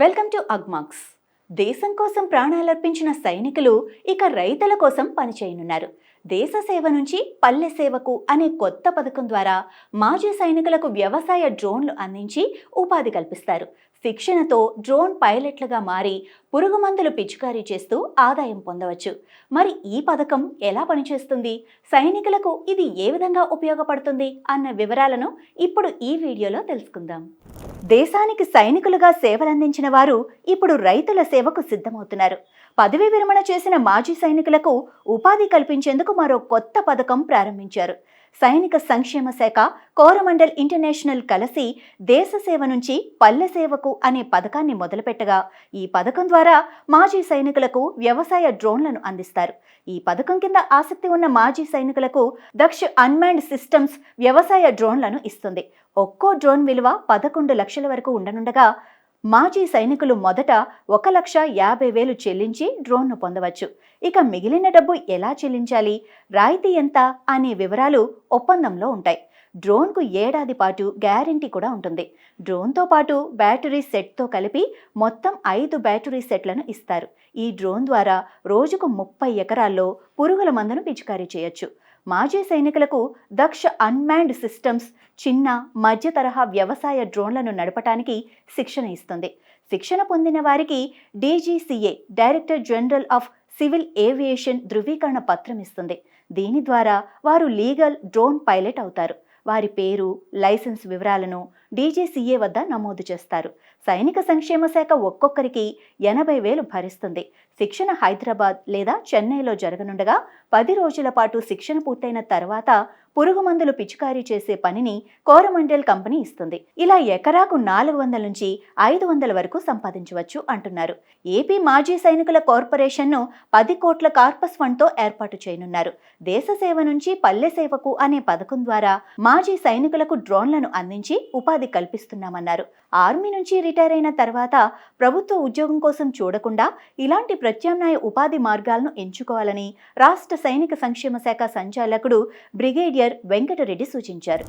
Welcome to Agmax. దేశం కోసం ప్రాణాలర్పించిన సైనికులు ఇక రైతుల కోసం పనిచేయనున్నారు. దేశ సేవ నుంచి పల్లె సేవకు అనే కొత్త పథకం ద్వారా మాజీ సైనికులకు వ్యవసాయ డ్రోన్లు అందించి ఉపాధి కల్పిస్తారు. శిక్షణతో డ్రోన్ పైలట్లుగా మారి పురుగు మందులు పిచికారీ చేస్తూ ఆదాయం పొందవచ్చు. మరి ఈ పథకం ఎలా పనిచేస్తుంది? సైనికులకు ఇది ఏ విధంగా ఉపయోగపడుతుంది? అన్న వివరాలను ఇప్పుడు ఈ వీడియోలో తెలుసుకుందాం. దేశానికి సైనికులుగా సేవలందించిన వారు ఇప్పుడు రైతుల సేవకు సిద్ధమవుతున్నారు. పదవీ విరమణ చేసిన మాజీ సైనికులకు ఉపాధి కల్పించేందుకు మరో కొత్త పథకం ప్రారంభించారు. సైనిక సంక్షేమ శాఖ కోరమండల్ ఇంటర్నేషనల్ కలిసి దేశ సేవ నుంచి పల్లె సేవకు అనే పథకాన్ని మొదలుపెట్టగా ఈ పథకం ద్వారా మాజీ సైనికులకు వ్యవసాయ డ్రోన్లను అందిస్తారు. ఈ పథకం కింద ఆసక్తి ఉన్న మాజీ సైనికులకు దక్ష అన్మాన్డ్ సిస్టమ్స్ వ్యవసాయ డ్రోన్లను ఇస్తుంది. ఒక్కో డ్రోన్ విలువ పదకొండు లక్షల వరకు ఉండనుండగా మాజీ సైనికులు మొదట ఒక లక్ష యాభై వేలు చెల్లించి డ్రోన్ను పొందవచ్చు. ఇక మిగిలిన డబ్బు ఎలా చెల్లించాలి? రాయితీ ఎంత? అనే వివరాలు ఒప్పందంలో ఉంటాయి. డ్రోన్కు ఏడాది పాటు గ్యారంటీ కూడా ఉంటుంది. డ్రోన్తో పాటు బ్యాటరీ సెట్తో కలిపి మొత్తం ఐదు బ్యాటరీ సెట్లను ఇస్తారు. ఈ డ్రోన్ ద్వారా రోజుకు ముప్పై ఎకరాల్లో పురుగుల మందును పిచికారీ చేయొచ్చు. మాజీ సైనికులకు దక్ష అన్మాన్డ్ సిస్టమ్స్ చిన్న మధ్య తరహా వ్యవసాయ డ్రోన్లను నడపటానికి శిక్షణ ఇస్తుంది. శిక్షణ పొందిన వారికి DGCA director general of civil aviation ధృవీకరణ పత్రం ఇస్తుంది. దీని ద్వారా వారు లీగల్ డ్రోన్ పైలట్ అవుతారు. వారి పేరు లైసెన్స్ వివరాలను డీజీసీఏ వద్ద నమోదు చేస్తారు. సైనిక సంక్షేమ శాఖ ఒక్కొక్కరికి ఎనభై వేలు భరిస్తుంది. శిక్షణ హైదరాబాద్ లేదా చెన్నైలో జరగనుండగా పది రోజుల పాటు శిక్షణ పూర్తయిన తర్వాత పురుగు మందులు పిచికారీ చేసే పనిని కోరమండల్ కంపెనీ ఇస్తుంది. ఇలా ఎకరాకు నాలుగు వందల నుంచి ఐదు వందల వరకు సంపాదించవచ్చు అంటున్నారు. ఏపీ మాజీ సైనికుల కార్పొరేషన్ను పది కోట్ల కార్పస్ ఫండ్తో ఏర్పాటు చేయనున్నారు. దేశ సేవ నుంచి పల్లె సేవకు అనే పథకం ద్వారా మాజీ సైనికులకు డ్రోన్లను అందించి ఉపాధి కల్పిస్తున్నామన్నారు. ఆర్మీ నుంచి రిటైర్ అయిన తర్వాత ప్రభుత్వ ఉద్యోగం కోసం చూడకుండా ఇలాంటి ప్రత్యామ్నాయ ఉపాధి మార్గాలను ఎంచుకోవాలని రాష్ట్ర సైనిక సంక్షేమ శాఖ సంచాలకుడు బ్రిగేడియర్ వెంకటరెడ్డి సూచించారు.